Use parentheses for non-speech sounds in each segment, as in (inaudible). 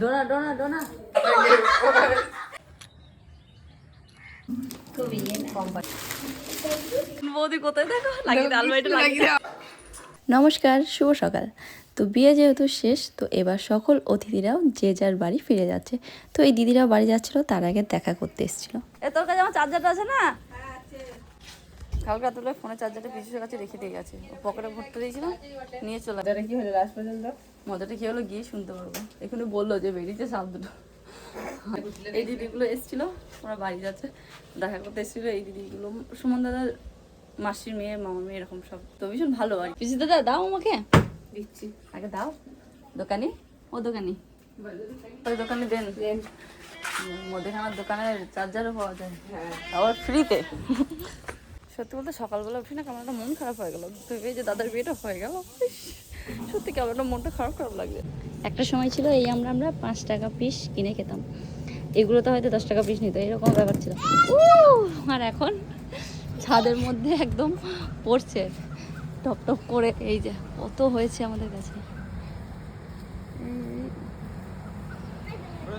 ডোনা ডোনা ডোনা। বৌদি কোথায় দেখো? লাগিয়ে নমস্কার শুভ সকাল। তো বিয়ে যেহেতু শেষ তো এবার সকল অতিথিরাও যে যার বাড়ি ফিরে যাচ্ছে। তো এই দিদিরাও বাড়ি যাচ্ছিল তার আগে দেখা করতে এসেছিল। এ তোর কাছে আমার চার্জারটা আছে না? কালকে রাত্রে ফোনের চার্জারটা পিছুর কাছে রেখে দিয়ে গেছে। ও পকেটে ভরতে দিয়েছিলাম নিয়ে চলে মজাটা কি হলো? লাস্ট পর্যন্ত? মজাটা কি হলো? গিয়ে শুনতে পারব। এখানে বলল যে বেরিয়েছে সাপ দুটো এই দিদিগুলো এসেছিল ওরা বাড়ি যাচ্ছে। দেখা করতে এসেছিল এই দিদিগুলো। সুমন দাদা মাসির মেয়ে মামার মেয়ে এরকম সব। তো ভীষণ ভালো আর পিসি দাদা দাও আমাকে। দিচ্ছি। আগে দাও। দোকানি? ও দোকানি। ওই দোকানে দেন। মুদিখানার দোকানে চার্জারও পাওয়া যায়। আবার ফ্রিতে সত্যি বলতে সকালবেলা উঠি না কেমন একটা মন খারাপ হয়ে গেল। ভেবে যে দাদার বিয়েটা হয়ে গেল। সত্যি কেমন একটা মনটা খারাপ খারাপ লাগছে। একটা সময় ছিল এই আমরা আমরা পাঁচ টাকা পিস কিনে খেতাম। এগুলো তো হয়তো দশ টাকা পিস নিত, এরকম ব্যাপার ছিল। আর এখন ছাদের মধ্যে একদম পড়ছে। টপ টপ করে এই যে কত হয়েছে আমাদের কাছে।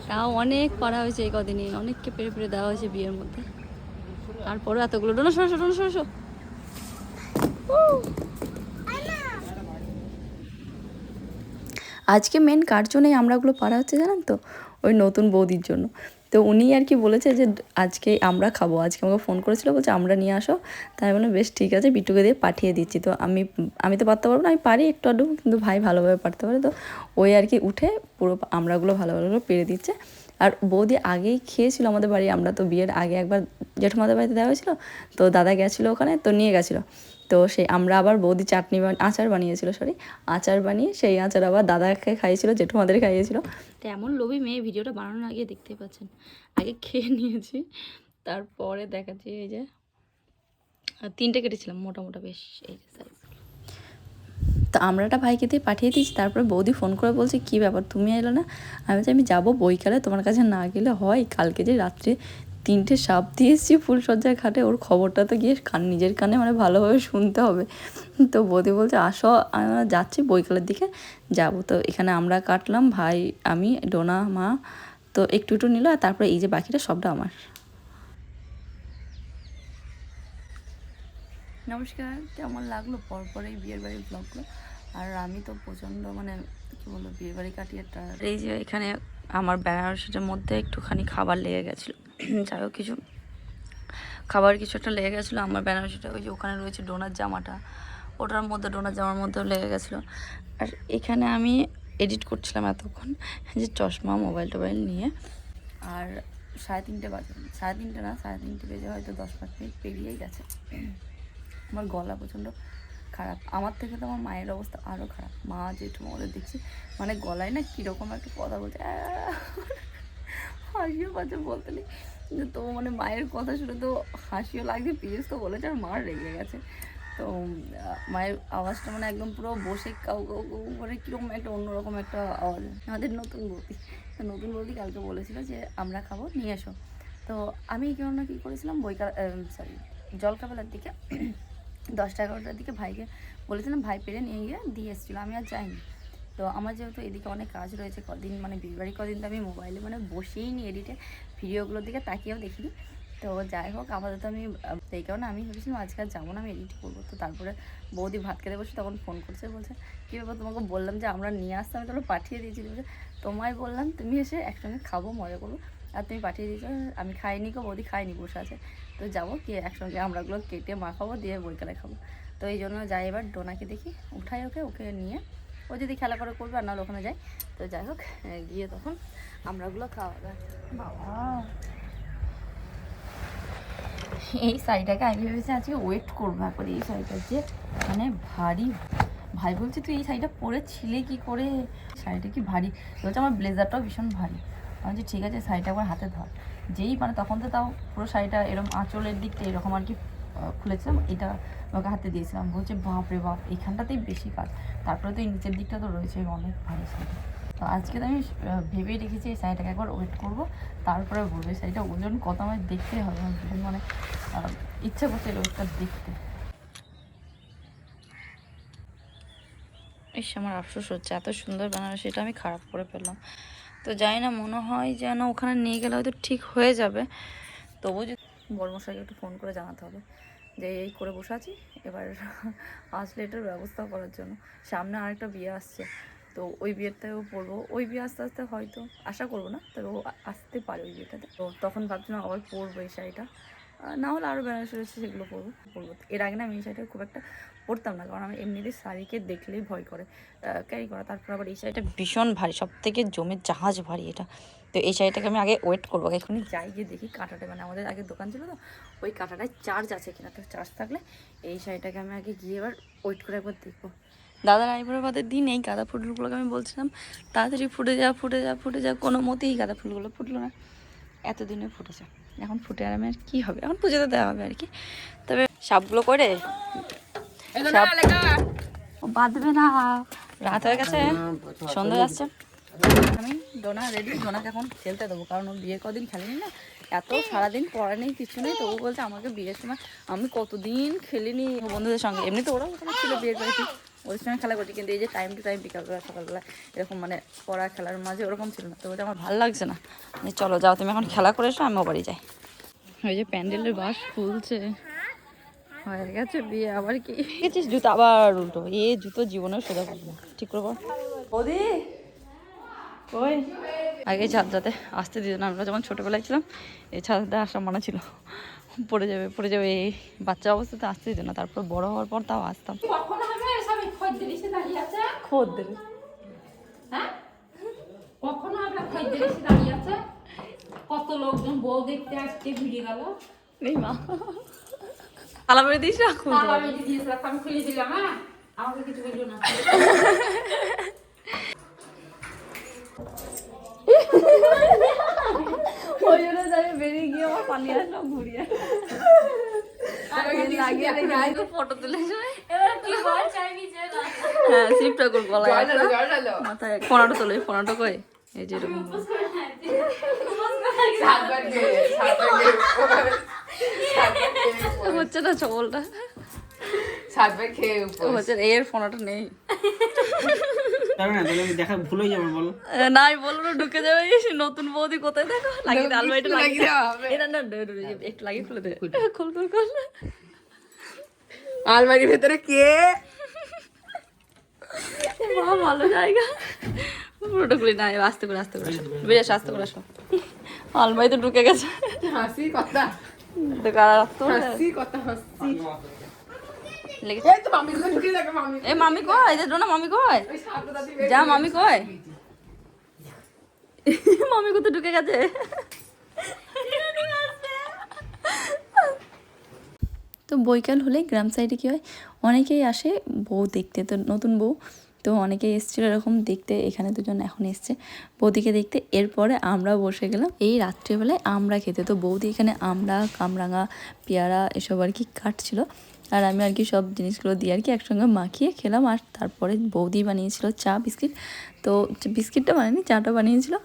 তাও অনেক করা হয়েছে এই কদিনই অনেককে পেরে পেরে দেওয়া হয়েছে বিয়ের মধ্যে। তারপরে এতগুলো ডোনা সরো ডোনা সরো সরো। আজকে মেন কার জন্যই আমরাগুলো পারা হচ্ছে জানেন তো? ওই নতুন বৌদির জন্য। তো উনি আর কি বলেছে যে, আজকে আমরা খাব। আজকে আমাকে ফোন করেছিল, বলছে আমরা নিয়ে আসো। তাই বলে বেশ ঠিক আছে, বিটুকে দিয়ে পাঠিয়ে দিচ্ছি। তো আমি আমি তো পারতে পারব না, আমি পারি একটু আধটু, কিন্তু ভাই ভালোভাবে পারতে পারে। তো ওই আর কি উঠে পুরো আমরাগুলো ভালো ভালো পেরে দিচ্ছে। আর বৌদি আগেই খেয়েছিল আমাদের বাড়ি, আমরা তো বিয়ের আগে একবার জেঠুমাদের বাড়িতে দেওয়া হয়েছিল তো দাদা গেছিল ওখানে তো নিয়ে গেছিল। তো সেই আমরা আবার বৌদি চাটনি আচার বানিয়েছিল সরি আচার বানিয়ে সেই আচার আবার দাদাকে খাইয়েছিল জেঠুমাদের খাইয়েছিল। তো এমন লোভী মেয়ে ভিডিওটা বানানোর আগে দেখতে পাচ্ছেন। আগে খেয়ে নিয়েছি তারপরে দেখাচ্ছি এই যে তিনটে কেটেছিলাম মোটা মোটা বেশ এই যে সাইজ তো আমরাটা ভাইকে দিয়ে পাঠিয়ে দিয়েছি তারপরে বৌদি ফোন করে বলছে কী ব্যাপার তুমি এলো না? আমি বলছি আমি যাব বইকালে তোমার কাছে না গেলে হয় কালকে যে রাত্রে তিনটে সাপ দিয়ে এসেছি ফুলসজ্জার ঘাটে ওর খবরটা তো গিয়ে কান নিজের কানে মানে ভালোভাবে শুনতে হবে। তো বৌদি বলছে আসো আমরা যাচ্ছি বইকালের দিকে যাব। তো এখানে আমরা কাটলাম ভাই আমি ডোনা মা তো একটু একটু নিল আর তারপরে এই যে বাকিটা সবটা আমার। নমস্কার কেমন লাগল? পরপর এই বিয়ের বাড়ির ব্লগগুলো আর আমি তো প্রচণ্ড মানে কী বলব বিয়ের বাড়ি কাটিয়ে। এই যে এখানে আমার বেনারসিটার মধ্যে একটুখানি খাবার লেগে গেছিল। যাই হোক, কিছু খাবার কিছু একটা লেগে গেছিল, আমার বেনারসিটা ওই যে ওখানে রয়েছে ডোনার জামাটা, ওটার মধ্যে ডোনার জামার মধ্যেও লেগে গেছিল। আর এখানে আমি এডিট করছিলাম এতক্ষণ যে চশমা মোবাইল টোবাইল নিয়ে, আর সাড়ে তিনটে বাজে, সাড়ে তিনটে না, সাড়ে তিনটে বেজে হয়তো দশ পাঁচ মিনিট পেরিয়েই গেছে। আমার গলা প্রচণ্ড খারাপ। আমার থেকে তো আমার মায়ের অবস্থা আরও খারাপ। মা জেঠু ওদের দেখছি মানে গলায় না কীরকম একটা কথা বলছে! হাসিও পাচ্ছে বলতে নেই। তো মানে মায়ের কথা শুনে তো হাসিও লাগছে পিরিয়স তো বলেছে, আর মার রেগে গেছে। তো মায়ের আওয়াজটা মানে একদম পুরো বসে কাউ কাউ কাউ করে কীরকম একটা অন্যরকম একটা আওয়াজ। আমাদের নতুন বৌদি নতুন বৌদি কালকে বলেছিল যে, আমরা খাব, নিয়ে এসো। তো আমি কেন না কী করেছিলাম বইকাল সরি জলখাবেলার দিকে, (clears throat) দশটা এগারোটার দিকে ভাইকে বলেছিলাম, ভাই পেরে নিয়ে গিয়ে দিয়ে এসেছিল। আমি আর যাইনি। তো আমার যেহেতু এদিকে অনেক কাজ রয়েছে, কদিন মানে বিয়েবাড়ি কদিন তো আমি মোবাইলে মানে বসেই নি এডিটে ভিডিওগুলোর দিকে তাকিয়েও দেখিনি। তো যাই হোক, আপাতত আমি, সেই কারণে আমি ভেবেছিলাম আজকে আর যাব না, আমি এডিট করব। তো তারপরে বৌদি ভাত খেতে বসে তখন ফোন করছে, বলছে, কী ব্যাপার তোমাকে বললাম যে আমরা নিয়ে আসতে, আমি তাহলে পাঠিয়ে দিয়েছি। বলছে, তোমায় বললাম তুমি এসে একসঙ্গে খাব, মজা করব। আর তুমি পাঠিয়ে দিয়েছ, আমি খাইনি গো, বৌদি খাইনি, বসে আছে। তো যাব কি একসঙ্গে আমরাগুলো কেটে মাখাবো, দিয়ে বইকালে খাব। তো এই জন্য যাই এবার ডোনাকে দেখি, উঠাই ওকে ওকে নিয়ে ও যদি খেলা করে করবে আর নাহলে ওখানে যাই তো যাই হোক গিয়ে তখন আমরাগুলো খাওয়া দাওয়া এই শাড়িটাকে আমি ভেবেছি আজকে ওয়েট করব একবার, এই শাড়িটা যে মানে ভারী ভাই বলছি তুই এই শাড়িটা পরেছিলে কি করে? শাড়িটা কি ভারী? বলছে আমার ব্লেজারটাও ভীষণ ভারী। আমি বলছি, ঠিক আছে, শাড়িটা একবার হাতে ধর। যেই মানে তখন তো তাও পুরো শাড়িটা এরকম আঁচলের দিকটা এরকম আর কি খুলেছিলাম, এটা ওকে হাতে দিয়েছিলাম। বলছে বাপ রে বাপ, এখানটাতেই বেশি কাজ। তারপরে তো এই নিচের দিকটা তো রয়েছে অনেক ভালো শাড়ি তো আজকে তো আমি ভেবেই রেখেছি এই শাড়িটাকে একবার ওয়েট করব। তারপরে বলব এই শাড়িটা ওজন কত আমার দেখতে হবে। আমার ভীষণ মানে ইচ্ছা করছে এই ওয়েটটা দেখতে। ইস, আমার আফসোস হচ্ছে, এত সুন্দর বেনারসিটা আমি খারাপ করে ফেললাম। তো জানি না, মনে হয় যেন ওখানে নিয়ে গেলে হয়তো ঠিক হয়ে যাবে। তবু যদি বর্মশাইকে একটু ফোন করে জানাতে হবে। যে এই করে বসে আছি। এবার (laughs) আসলে এটার ব্যবস্থা করার জন্য। সামনে আরেকটা বিয়ে আসছে। তো ওই বিয়েতেও পড়ব ওই বিয়ে আস্তে আস্তে হয়তো আশা করব না, তবে ও আসতে পারে ওই বিয়েটাতে। তো তখন ভাবছিলাম আবার পরবো এই শাড়িটা। না হলে আরও বেনারসি রয়েছে সেগুলো পরবো পরবো। এর আগে না আমি এই শাড়িটা খুব একটা পরতাম না, কারণ আমি এমনিতেই শাড়িকে দেখলেই ভয় করে ক্যারি করা। তারপর আবার এই শাড়িটা ভীষণ ভারী সব থেকে জমের জাহাজ ভারী এটা। তো এই শাড়িটাকে আমি আগে ওয়েট করব এখনই যাই গিয়ে দেখি কাঁটাটা। মানে আমাদের আগে দোকান ছিল তো, ওই কাঁটাটায় চার্জ আছে কিনা, তো চার্জ থাকলে এই শাড়িটাকে আমি আগে গিয়ে এবার ওয়েট করে একবার দেখব। দাদার আইবুড়োবাদের দিন এই গাঁদা ফুলগুলোকে আমি বলছিলাম, তাড়াতাড়ি ফুটে যা ফুটে যা ফুটে যা, কোনো মতেই গাঁদা ফুলগুলো ফুটলো না। এতদিনে ফুটেছে এখন ফুটে আর আমি আর কী হবে? এখন পুজোতে দেওয়া হবে আর কি। তবে সাপগুলো করে বাঁধবে না। রাত হয়ে গেছে। সন্ধ্যা যাচ্ছে। আমি ডোনা রেডি ডোনাকে এখন খেলতে দেবো। কারণ ও বিয়ে কদিন খেলেনি না। এত সারাদিন পড়া নেই কিছু নেই। তবু বলছে আমাকে বিয়ের সময় আমি কতদিন খেলিনি। বন্ধুদের সঙ্গে। এমনি তো ওরাও ছিল বিয়ের বাড়িতে। ওদের সঙ্গে খেলা করছি কিন্তু এই যে টাইম টু টাইম বিকালবেলা সকালবেলা এরকম মানে পড়া খেলার মাঝে ওরকম ছিল না। তো বলছে আমার ভালো লাগছে না। চলো যাও তুমি এখন খেলা করে এসো আমি ও বাড়ি যাই। ওই যে প্যান্ডেলের বাস খুলছে। হয়ে গেছে বিয়ে আবার কি? গেছিস জুতো? আবার উল্টো। এ জুতো জীবনেও সোজা করব না। ঠিক করব ওদি ওই আগে ছাদটাতে আসতে দিত না। আমরা যখন ছোটোবেলায় ছিলাম এই ছাদটাতে আসা মানা ছিল। পড়ে যাবে পড়ে যাবে। এই বাচ্চা অবস্থাতে আসতে দিত না। তারপর বড় হওয়ার পর তাও আসতাম। খদ্দের এসে দাঁড়িয়ে আছে? খোদ হ্যাঁ? কখন খদ্দের এসে দাঁড়িয়ে আছে? কত লোকজন বউ দেখতে আসছে ভিড়ে গেল। নেই মা। আমি খুলে দিলাম হ্যাঁ? আমাকে কিছু বলল না। ওই জন্য বেরিয়ে গিয়ে আমার পানি আসলাম ঘুরিয়ে ফটো তুলে এবার কি বল চাইবি যে না। হ্যাঁ গলায় মাথায় ফোনাটো তোলে ফোনাটো কই? এই যে এরকম। হচ্ছে না ও হচ্ছে এর ফোনাটা নেই। তাহলে না তাহলে আমি দেখা ভুলে যাব বলো। এ, নাই বলব না ঢুকে যাবে নতুন বৌদি কোথায়? দেখো লাগিয়ে দে আলমারিটা লাগিয়ে দেওয়া এটা না দে, দে, দে, একটু লাগিয়ে খুলে দে। খুল খুল খুল। আলমারির ভেতরে কে? ভালো জায়গা। পুরোটা খুলি না আস্তে করে আস্তে করে। বেরিয়ে আস্তে করে আসো। আলমারি তো ঢুকে গেছে। হাসি কথা। হাসি কথা হাসি। লেগেছে। এ মামি কয় যে না মামি কয় যা মামি কয় (laughs) মামি কোথায় ঢুকে গেছে? তো বৈকাল হলে গ্রাম সাইডে কি হয়? অনেকেই আসে বউ দেখতে তো নতুন বউ। তো অনেকে এসেছিল এরকম দেখতে, এখানে দুজন এখন এসছে। বৌদিকে দেখতে, এরপরে আমরা বসে গেলাম। এই রাত্রেবেলায় আমরা খেতে। তো বৌদি এখানে আমরা, কামরাঙা, পেয়ারা এসব আর কি কাটছিল। আর আমি আর কি সব জিনিসগুলো দিয়ে আর কি একসঙ্গে মাখিয়ে খেলাম। আর তারপরে বৌদি বানিয়েছিল চা, বিস্কিট। তো বিস্কিটটা বানায়নি, চাটা বানিয়েছিল।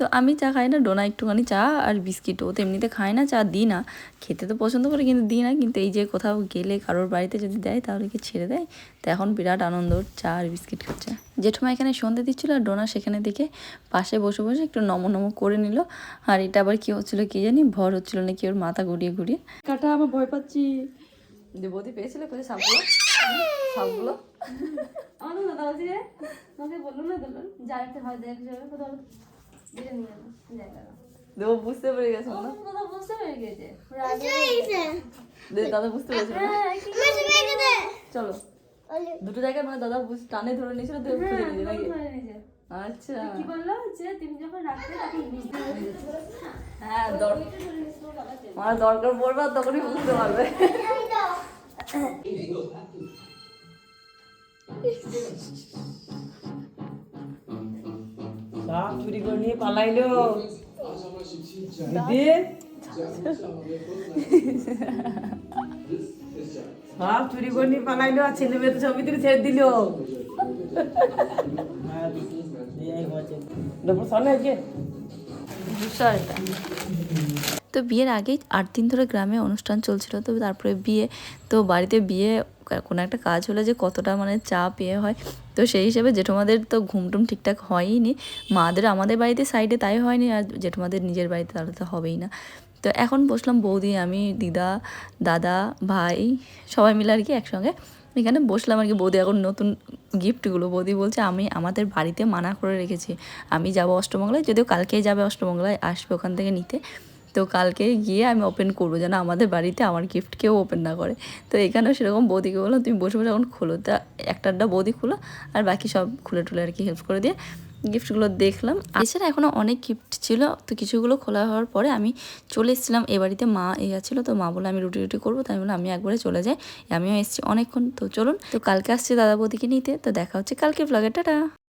তো আমি চা খাই না ডোনা একটুখানি চা আর বিস্কিট ও তো এমনিতে খায় না চা দিই না। খেতে তো পছন্দ করে কিন্তু দিই না। কিন্তু এই যে কোথাও গেলে কারোর বাড়িতে যদি দেয় তাহলে কি ছেড়ে দেয়? তো এখন বিরাট আনন্দ চা আর বিস্কিট খাচ্ছে। জেঠুমা এখানে সন্ধে দিচ্ছিল আর ডোনা সেখানে থেকে পাশে বসে বসে একটু নম নম করে নিল। আর এটা আবার কি হচ্ছিল কি জানি ভর হচ্ছিল নাকি ওর মাথা ঘুরিয়ে ঘুরিয়ে। কাটা আমার ভয় পাচ্ছি। বৌদি পেয়েছিল কোথায় সাপগুলো? সাপগুলো? আমার দাদা বলছি রে তোমাকে বলল না দিল হয় দেখ যাবে কোথাও দেবো বুঝতে পেরে গেছে না কোথাও বুঝতে পেরে গেছে দাদা বুঝতে পেরেছিল না চলো দুটো জায়গায় মানে দাদা বুঝ টানে ধরে নিয়েছিল তো খুঁজে নিয়েছে নাকি আচ্ছা কি বলল যে তুমি যখন রাখতে তখন বুঝতে হ্যাঁ আমার দরকার পড়বে আর তখনই বুঝতে পারবে চুরি করে নিয়ে পালাইলো। দিদি সব চুরি করে নিয়ে পালাইলো আর ছেলে মেয়ে তো সব ভিতরে ছেড়ে দিল। সামনে আছে। বুঝতে এটা। তো বিয়ের আগেই আট দিন ধরে গ্রামে অনুষ্ঠান চলছিল, তো তারপরে বিয়ে, তো বাড়িতে বিয়ে কোনো একটা কাজ হলে যে কতটা মানে চাপ ইয়ে হয়, তো সেই হিসেবে জেঠুমাদের তো ঘুমটুম ঠিকঠাক হয়ই নি মাদের আমাদের বাড়িতে সাইডে তাই হয়নি আর জেঠুমাদের নিজের বাড়িতে তাহলে তো হবেই না। তো এখন বসলাম বৌদি, আমি, দিদা, দাদা, ভাই, সবাই মিলে আর কি একসঙ্গে, এখানে বসলাম আর কি। বৌদি এখন নতুন গিফটগুলো বৌদি বলছে, আমি আমাদের বাড়িতে মানা করে রেখেছি, আমি যাব অষ্টমঙ্গলায়, যদিও কালকেই যাবে অষ্টমঙ্গলায়, আসবে ওখান থেকে নিতে। তো কালকে গিয়ে আমি ওপেন করব যেন আমাদের বাড়িতে আমার গিফট কেউ ওপেন না করে। তো এখানেও সেরকম বৌদিকে বললাম, তুমি বসে বসে এখন খোলো। তা একটা বৌদি খুলো আর বাকি সব খুলে টুলে আর কি হেল্প করে দিয়ে গিফটগুলো দেখলাম। এছাড়া এখনও অনেক গিফট ছিল, তো কিছুগুলো খোলা হওয়ার পরে আমি চলে এসেছিলাম। এ বাড়িতে মা এ ছিল, তো মা বলে আমি রুটি রুটি করব। তাই বলে আমি একবারে চলে যাই, আমিও এসেছি অনেকক্ষণ। তো চলুন, তো কালকে আসছি দাদা বৌদিকে নিতে, তো দেখা হচ্ছে কালকে ব্লগে টাটা!